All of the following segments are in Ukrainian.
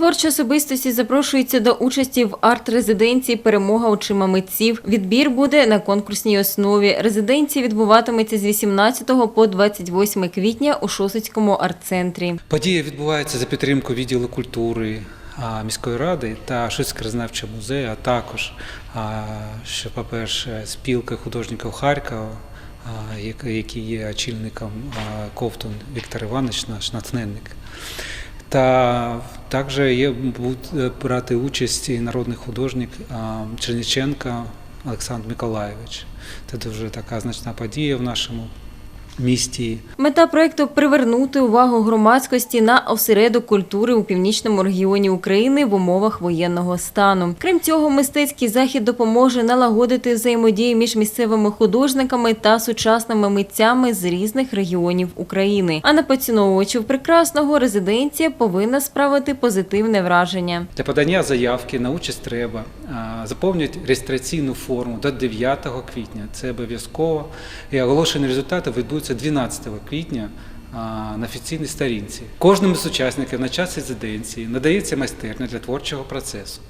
Творчі особистості запрошуються до участі в арт-резиденції Перемога очима митців. Відбір буде на конкурсній основі. Резиденція відбуватиметься з 18 по 28 квітня у Шосицькому арт-центрі. Подія відбувається за підтримку відділу культури міської ради та Шицького краєзнавчого музею, а також, що, по-перше, спілки художників Харкова, який є очільником Ковтун Віктор Іванович, наш натхненник. Та також є буде брати участь і народний художник Черніченка Олександр Миколаєвич. Це дуже така значна подія в нашому місті. Мета проекту привернути увагу громадськості на осередок культури у північному регіоні України в умовах воєнного стану. Крім цього, мистецький захід допоможе налагодити взаємодію між місцевими художниками та сучасними митцями з різних регіонів України. А на поціновувачів прекрасного резиденція повинна справити позитивне враження. Для подання заявки на участь треба заповнити реєстраційну форму до 9 квітня. Це обов'язково. І оголошені результати відбудуться 12 квітня на офіційній сторінці. Кожному з учасників на час резиденції надається майстерня для творчого процесу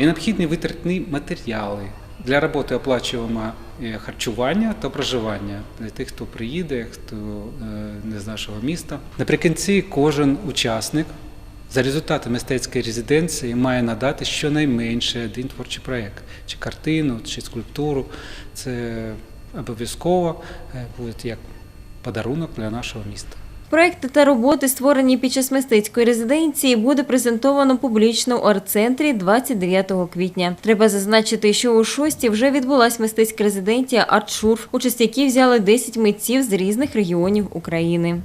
і необхідні витратні матеріали. Для роботи оплачуємо е, харчування та проживання для тих, хто приїде, хто е, не з нашого міста. Наприкінці кожен учасник за результати мистецької резиденції має надати щонайменше один творчий проєкт, чи картину, чи скульптуру. Це обов'язково будуть буде як подарунок для нашого міста. Проекти та роботи, створені під час мистецької резиденції, буде презентовано публічно у арт-центрі 29 квітня. Треба зазначити, що у шості вже відбулась мистецька резиденція Артшурф, участь якій взяли 10 митців з різних регіонів України.